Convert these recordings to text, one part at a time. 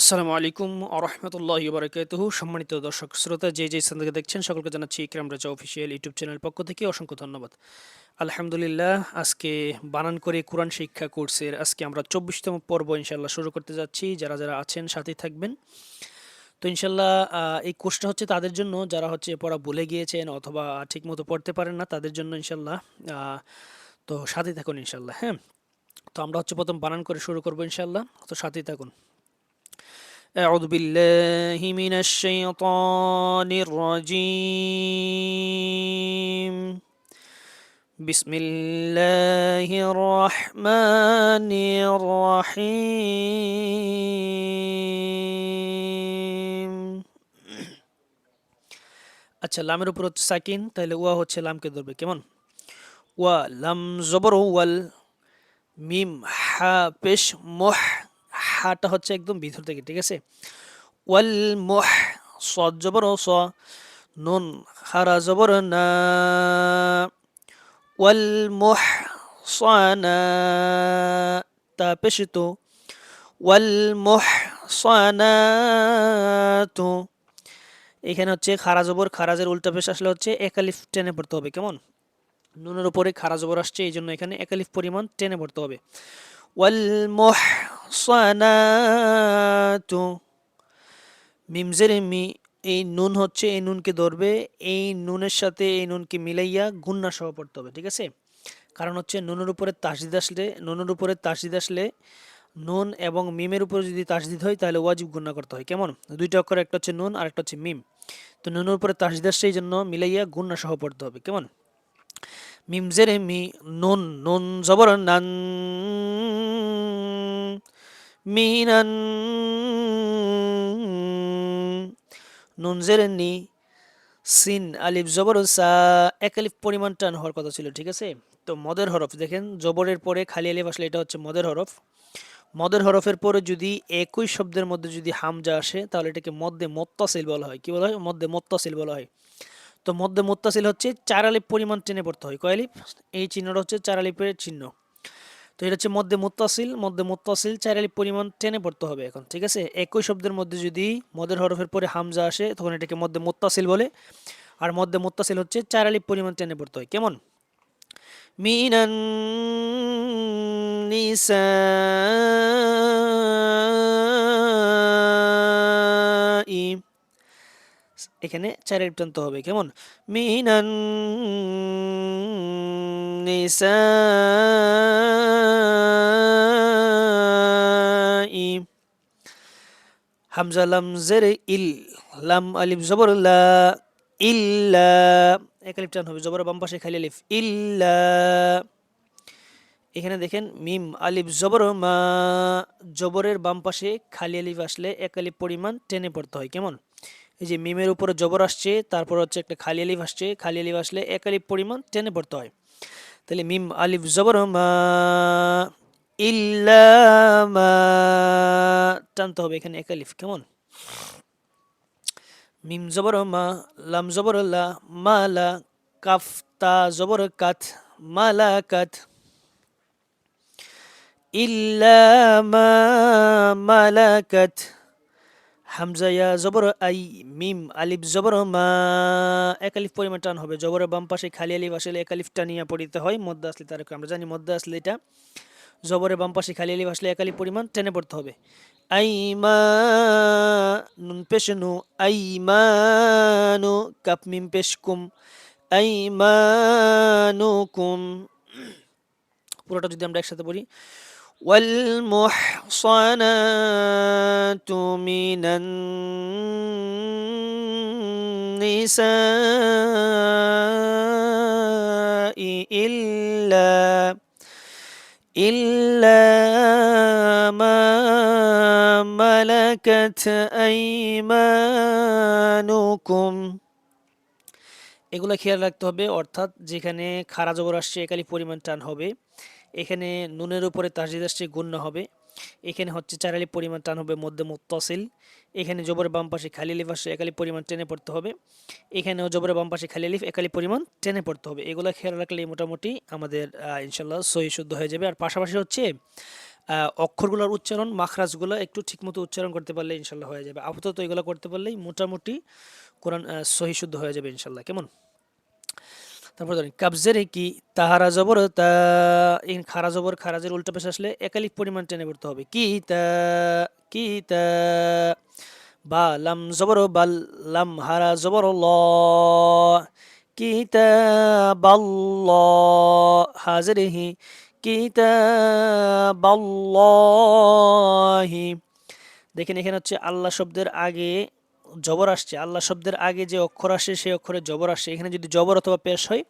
আসসালামু আলাইকুম আরহামতুল্লাহ বারকাতুহ। সম্মানিত দর্শক শ্রোতা, যে যে স্থান থেকে দেখছেন, সকলকে জানাচ্ছি ইকরাম রাজা অফিসিয়াল ইউটিউব চ্যানেল পক্ষ থেকে অসংখ্য ধন্যবাদ। আলহামদুলিল্লাহ, আজকে বানান করে কোরআন শিক্ষা কোর্সের আজকে আমরা চব্বিশতম পর্ব ইনশাল্লাহ শুরু করতে যাচ্ছি। যারা যারা আছেন, সাথেই থাকবেন। তো ইনশাল্লাহ এই কোর্সটা হচ্ছে তাদের জন্য, যারা হচ্ছে পড়া ভুলে গিয়েছেন অথবা ঠিকমতো পড়তে পারেন না, তাদের জন্য ইনশাল্লাহ তো সাথেই থাকুন ইনশাল্লাহ হ্যাঁ? তো আমরা হচ্ছে প্রথম বানান করে শুরু করব ইনশাল্লাহ তো সাথেই থাকুন। أعوذ بالله من الشيطان الرجيم بسم الله الرحمن الرحيم আচ্ছা লামের উপর হচ্ছে সাকিন তাহলে ওয়া হচ্ছে লামকে ধরবে কেমন ওয়া লাম জবর ওয়াল মিম হা পেশ মোহ হাটা হচ্ছে একদম ভিতর থেকে, ঠিক আছে? ওয়াল মোহ সদ স, নুন হারা জবর না। ওয়াল মোহ তা পেশ তো ওয়াল মোহ সানাতু এখানে হচ্ছে খারা জবর খারাজের উল্টা পেশ আসলে হচ্ছে একালিফ টেনে পড়তে হবে, কেমন? নুনের উপরে খারা জবর আসছে, এই জন্য এখানে একালিফ পরিমাণ টেনে পড়তে হবে। ওয়াল মিমজের মি, এই নুন হচ্ছে, এই নুনকে ধরবে, এই নুনের সাথে এই নুনকে মিলাইয়া গুন্না সহ পড়তে হবে, ঠিক আছে? কারণ হচ্ছে নুনের উপরে তাসদিদ আসলে, নুনের উপরে তাসদিদ আসলে নুন এবং মিমের উপরে যদি তাসদিদ হয়, তাহলে ওয়াজিব গুন্না করতে হয়, কেমন? দুইটা অক্ষর, একটা হচ্ছে নুন আর একটা হচ্ছে মিম। তো নুনের উপরে তাসদিদ আসছে এই জন্য মিলাইয়া গুন্না সহ পড়তে হবে, কেমন? মিমজের মি, নুন নুন জবর নান মিনান। নুন নি, সিন, আলিফ, জবর সা, এক আলিফ পরিমাণ টান হওয়ার কথা ছিল, ঠিক আছে? তো মদের হরফ, দেখেন, জবরের পরে খালি আলিফ আসলে এটা হচ্ছে মদের হরফ। মদের হরফের পরে যদি একই শব্দের মধ্যে যদি হামজা আসে, তাহলে এটাকে মধ্যে মোত্তাসিল বলা হয়। কি বলা হয়? মধ্যে মোত্তাসিল বলা হয়। তো মধ্যে মোত্তাসিল হচ্ছে চার আলিফ পরিমাণ টেনে পড়তে হয়। কয় আলিফ? এই চিহ্নটা হচ্ছে চার আলিফের চিহ্ন। তো এটা হচ্ছে মধ্যে মুত্তাসিল মধ্যে মুত্তাসিল চার আলিফ পরিমাণ টেনে পড়তে হবে এখন, ঠিক আছে? একই শব্দের মধ্যে যদি মদের হরফের পরে হামজা আসে, তখন এটাকে মধ্যে মুত্তাসিল বলে। আর মধ্যে মুত্তাসিল হচ্ছে চার আলিফ পরিমাণ টেনে পড়তে হয়, কেমন? মিনান নিসাই। এখানে চার আলিফ টানতে হবে, কেমন? মিনান নিসাই হামজা লাম জের ইল লাম আলিফ জবর লা ইল্লা এক আলিফ হবে, জবর বাম পাশে খালি আলিফ। ইল্লা এখানে দেখেন মিম, আলিফ জবর মা। জবরের বাম পাশে খালি আলিফ আসলে এক আলিফ পরিমাণ টেনে পড়তে হয়। কেমন? এই যে মিমের উপরে জবর আসছে, তারপর হচ্ছে একটা খালি আলিফ আসছে, খালি আলিফ আসলে এক আলিফ পরিমাণ টেনে পড়তে হয়। তাহলে মিম আলিফ জবর মা ইল্লা মা, টানতে হবে এখানে এক আলিফ, কেমন? মিম জবর মা লাম জবর লা মালা কাফ, তা জবর, কাত মালা কাত। ইল্লা মা মালাকাত হামজা ইয়া জবর, আই, মিম, আলিফ জবর, মা, এক আলিফ পরিমাণ টান হবে। জবরের বাম পাশে খালি আলিফ আসলে এক আলিফ টানিয়া পড়িতে হয়, মধ্যে আসলে তার আমরা জানি, মধ্যে আসলে এটা জবরের বাম পাশে খালি আলিফ আসলে এক আলিফ পরিমাণ টেনে পড়তে হবে। আই, মা, নুন পেশ নু আইমানু কাপ মিম পেশ কুম আইমানুকুম পুরোটা যদি আমরা একসাথে পড়ি والمحصنات من النساء إلا إلا ما ملكت أيمانكم এগুলো খেয়াল রাখতে হবে অর্থাৎ যেখানে খারা জবর আসছে একালি পরিমাণ টান হবে এখানে নুনের উপরে তাসদিদ আসছে গুণ্য হবে। এখানে হচ্ছে চারালি পরিমাণ টান হবে মধ্যে মুত্তাসিল। এখানে জবরের বাম পাশে খালি লিফ আসছে একালি পরিমাণ টেনে পড়তে হবে। এখানেও জবরের বাম পাশে খালি লিফ, একালি পরিমাণ টেনে পড়তে হবে। এগুলো খেয়াল রাখলে মোটামুটি আমাদের ইনশাল্লাহ সহি শুদ্ধ হয়ে যাবে। আর পাশাপাশি হচ্ছে অক্ষরগুলোর উচ্চারণ, মাখরাজগুলো একটু ঠিকমতো উচ্চারণ করতে পারলে ইনশাল্লাহ হয়ে যাবে। আপাতত এগুলো করতে পারলেই মোটামুটি কোরআন সহি শুদ্ধ হয়ে যাবে ইনশাল্লাহ কেমন? তারপর ধরেন, কাবজের কি? তাহারা জবর, তা এই খারা জবর, খারাজের উল্টা পেশে আসলে একালিক পরিমাণ টেনে পড়তে হবে। কি তা কি তা, বা লাম জবর বাল লাম হারা জবর, ল কিতাবাল্লাহ হাজরিহি কিতাবাল্লাহি দেখেন এখানে হচ্ছে আল্লাহ শব্দের আগে জবর আসছে, আল্লাহ শব্দের আগে যে অক্ষর আসে, সেই অক্ষরে জবর আসে। এখানে যদি জবর অথবা পেশ হয়,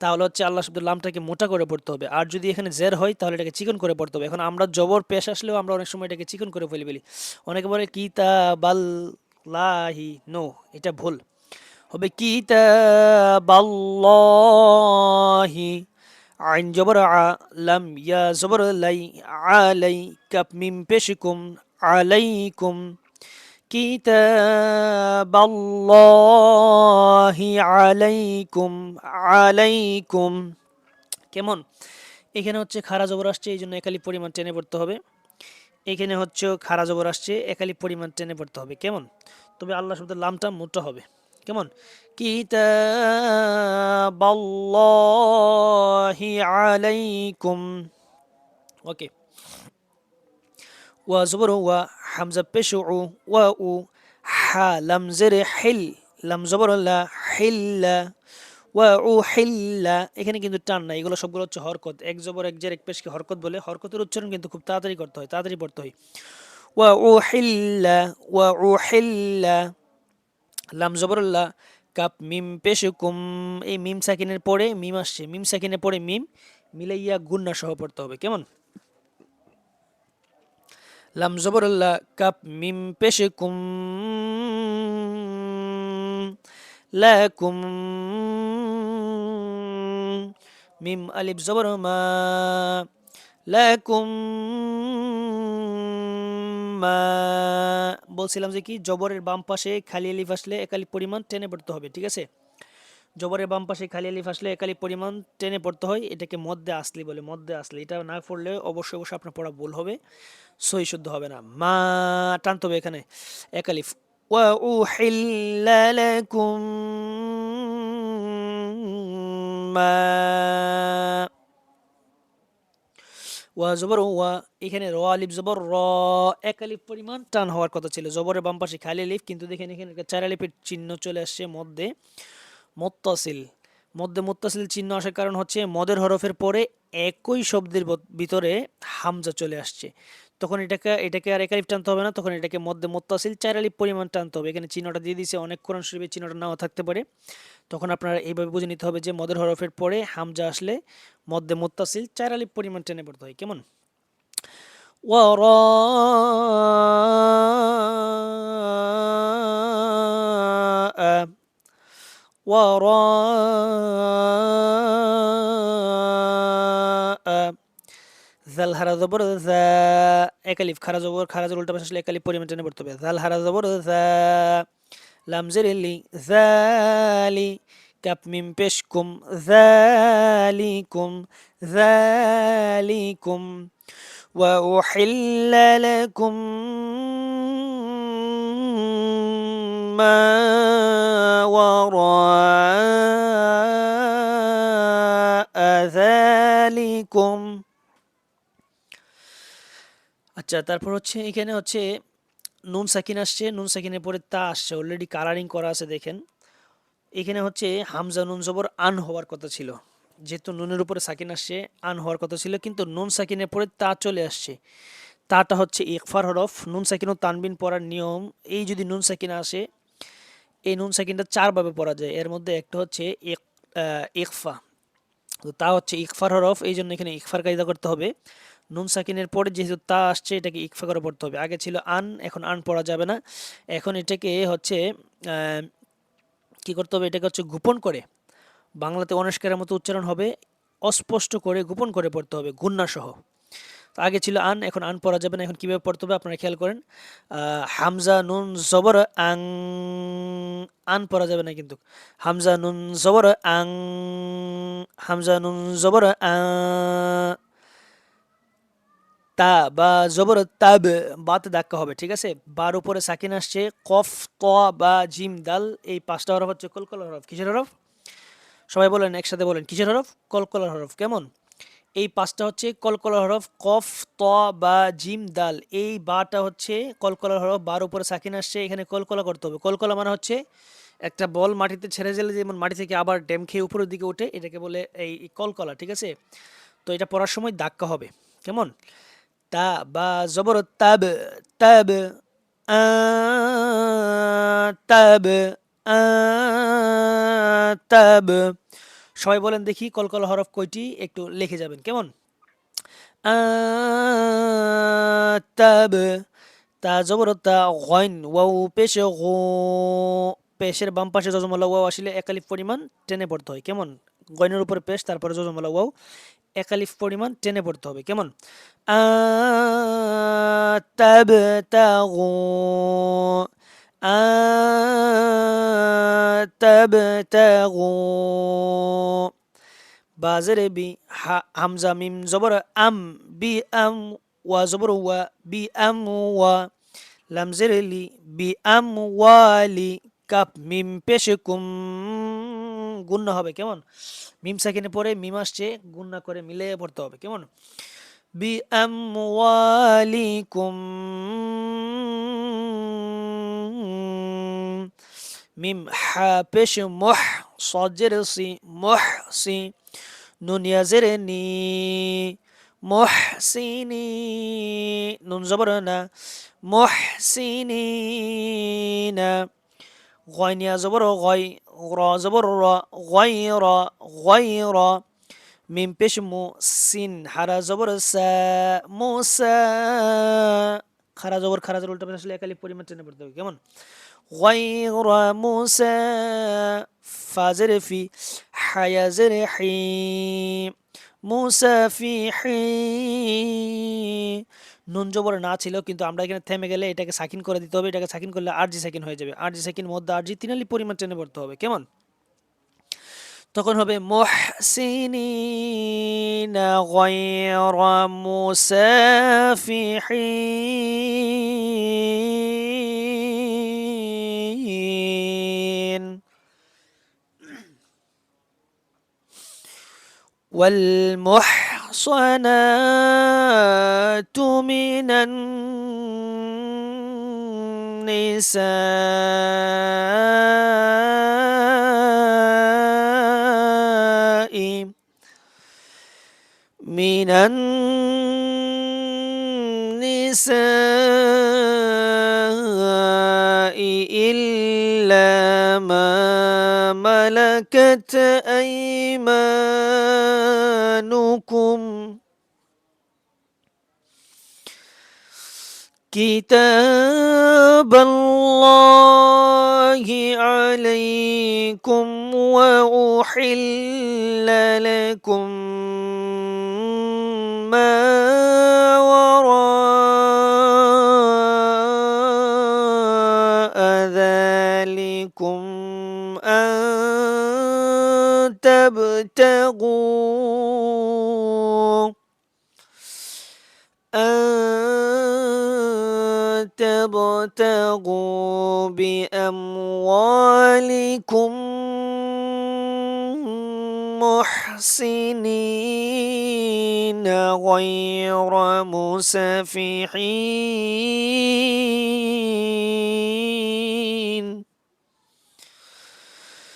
তাহলে হচ্ছে আল্লাহ শব্দের লামটাকে মোটা করে পড়তে হবে। আর যদি এখানে জের হয়, তাহলে এটাকে চিকন করে পড়তে হবে। এখন আমরা জবর পেশ আসলেও আমরা অনেক সময় এটাকে চিকন করে ফেলি, বলি। অনেকে বলে, কিতাবাল্লাহি নো, এটা ভুল। হবে, কিতাবাল্লাহি আইন জবর আ, লাম ইয়া জবর লাই আলাই কাপ মিম পেশিকুম আলাইকুম কিতাবাল্লাহি আলাইকুম আলাইকুম। কেমন? এখানে হচ্ছে খারা জবর আসছে, এই জন্য একালি পরিমাণ টেনে পড়তে হবে। এখানে হচ্ছে খারা জবর আসছে, একালি পরিমাণ টেনে পড়তে হবে। কেমন? তবে আল্লাহ শব্দের লামটা মোটা হবে। কেমন? কিতাবাল্লাহি আলাইকুম। ওকে। ওয়া জবর ওয়া হামজা পেশু ওয়া উ হা লাম জেরে হিল লাম জবর হিল্লা ওয়া উ হিল্লা এখানে কিন্তু টান না এগুলো সবগুলো হচ্ছে হরকত। এক জবর, এক জের, এক পেশকে হরকত বলে হরকতের উচ্চারণ কিন্তু খুব তাড়াতাড়ি করতে হয়, তাড়াতাড়ি পড়তে হয়। ওয়া উ হিল্লা ওয়া উ হিল্লা লাম জবরুল্লাহ কাপ মিম পেশে কুম এই মিম সাকিনের পরে মিম আসছে, মিম সাকিনের পরে মিম মিলাইয়া গুন্না সহ পড়তে হবে, কেমন? লাম জবরুল্লাহ কাপ মিম পেশে কুম লাকুম, মিম আলিফ জবর লাকুম মা। বলছিলাম যে কি, জবরের বাম পাশে খালি আলিফ আসলে একালি পরিমাণ টেনে পড়তে হবে, ঠিক আছে? জবরের বাম পাশে খালি আলিফ আসলে একালি পরিমাণ টেনে পড়তে হয়, এটাকে মধ্যে আসলি বলে, মধ্যে আসলি। এটা না পড়লে অবশ্যই অবশ্যই আপনার পড়া ভুল হবে, সই শুদ্ধ হবে না। মা টানতে হবে এখানে। একালিফ ওয়া উ লাকুম ওয়া জবর, ওয়া এখানে র, আলিফ জবর, র। এক আলিফ পরিমাণ টান হওয়ার কথা ছিল। জবরের বাম পাশে খালি আলিফ, কিন্তু দেখেন এখানে চার আলিফের চিহ্ন চলে আসছে মধ্যে। মোত্তাসিল। মধ্যে মোত্তাসিল চিহ্ন আসার কারণ হচ্ছে মদের হরফের পরে একই শব্দের ভিতরে হামজা চলে আসছে। তখন এটাকে এটাকে আর একালিপ টানতে হবে না, তখন এটাকে মধ্যে মোত্তাসিল চারালিপ পরিমাণ টানতে হবে। এখানে চিহ্নটা দিয়ে দিয়েছে, অনেক কোরআন শরীফের চিহ্নটা নাও থাকতে পারে। তখন আপনারা এইভাবে বুঝে নিতে হবে যে মদের হরফের পরে হামজা আসলে মধ্যে মোত্তাসিল চারালিপ পরিমাণ টেনে পড়তে হয়। কেমন? ওয়ারা وراء জাল হারা জবর জা একালিফ খারা জবর খারা জবর উল্টা পাশে আসলে একালিফ পরিমাণ টেনে পড়তে হবে জাল হারা জবর জা লাম জেরেলি জালি কাপ মিম পেশকুম জালিকুম জালিকুম وأحل لكم ما وراء এরকম। আচ্ছা তারপর হচ্ছে এখানে হচ্ছে নুন সাকিন আসছে, নুন সাকিনের পরে তা আসছে। অলরেডি কালারিং করা আছে, দেখেন। এখানে হচ্ছে হামজা নুন জবর আন হওয়ার কথা ছিল। যেহেতু নুনের উপরে সাকিন আসছে, আন হওয়ার কথা ছিল, কিন্তু নুন সাকিনের পরে তা চলে আসছে। তাটা হচ্ছে ইকফার হরফ। নুন সাকিন ও তানবিন পড়ার নিয়ম। এই যদি নুন সাকিন আসে, এই নুন সাকিনটা চারভাবে পড়া যায়। এর মধ্যে একটা হচ্ছে ইকফা। তো তা হচ্ছে ইকফার হরফ এই জন্য এখানে ইকফার কায়দা করতে হবে। নুন সাকিনের পরে যেহেতু তা আসছে, এটাকে ইকফা করে পড়তে হবে। আগে ছিল আন, এখন আন পড়া যাবে না। এখন এটাকে হচ্ছে কি করতে হবে? এটাকে হচ্ছে গোপন করে, বাংলাতে অনস্কারের মতো উচ্চারণ হবে, অস্পষ্ট করে গোপন করে পড়তে হবে গুন্না সহ তো আগে ছিল আন, এখন আন পড়া যাবে না, এখন কীভাবে পড়তে হবে আপনারা খেয়াল করেন। হামজা, নুন, জবর, আং, আন পড়া যাবে না কিন্তু। হামজা, নুন, জবর, আং, হামজা, নুন, জবর তা, বা, জবর, তাব, বাতে ধাক্কা হবে, ঠিক আছে? বার উপরে সাকিন আসছে, কফ, ক, বা, জিম, দাল, এই পাঁচটা হরফ হচ্ছে কলকলার হরফ। কিসের হরফ? সবাই বলেন, একসাথে বলেন, কিসের হরফ? কলকলার হরফ। কেমন? এই পাঁচটা হচ্ছে কলকলার হরফ কফ, ত, বা, জিম, দাল। এই বাটা হচ্ছে কলকলার হরফ, বার উপরে সাকিন আসছে, এখানে কলকলা করতে হবে। কলকলা মানে হচ্ছে একটা বল মাটিতে ছেড়ে দিলে যেমন মাটি থেকে আবার ড্যাম খেয়ে উপরের দিকে ওঠে, এটাকে বলে এই কলকলা, ঠিক আছে? তো এটা পড়ার সময় দাক্কা হবে। কেমন? তা, বা, জবর, তাব তাব তাব তাব। সবাই বলেন দেখি কলকল হরফ কয়টি, একটু লিখে যাবেন, কেমন? তাব, তা জবর, তা গয়ন ওয়াউ পেশে, গো, পেশের বাম পাশে যজমলা ওয়াও আসলে একালিফ পরিমাণ টেনে পড়তে হয়, কেমন? গয়নের উপর পেশ, তারপরে যজমলা ওয়াও, একালিফ পরিমাণ টেনে পড়তে হবে, কেমন? তাবতাগু তাবতাগু বাজের বি হামজা মিম জবর আম বি আম ওয়া জবর ওয়া বি আম ওয়া লামজের লি বি আম ওয়ালি কাপ মিম পেশে কুম গুন্না হবে কেমন? মিম সাকিনে পরে মিম আসছে গুন্না করে মিলে পড়তে হবে কেমন؟ বি আমওয়ালিকুম মিম হা পেশ মোহ সজের সি মোহ সি নুনিয়াজের নি, মোহসিনি, নুন জবর না মহ মোহসিনি না, গয়নিয়া জবর গয়, র জবর র, গয় র গয় র, মিম পেশ মু সিন হারা জবর সা, মুসা, খারা জবর খারা জবর উল্টা পেশ একালি পরিমাণ টেনে পড়তে হবে, কেমন? غير موسى فازر في حيازر حي موسى في حي নুন জবর না ছিল কিন্তু আমরা এখানে থেমে গেলে এটাকে সাকিন করে দিতে হবে এটাকে সাকিন করলে আর জি সাকিন হয়ে যাবে আর জি সাকিন মধ্যে আর জি তিনালি পরিমাণ টেনে পড়তে হবে কেমন তখন হবে মুহসিনিনা গায়রা মুসাফিহিন والمح المحصنات من النساء من النساء ملكت أيمانكم. كتاب الله عليكم وأحل لكم تبتغوا بأموالكم محسنين غير مسافحين.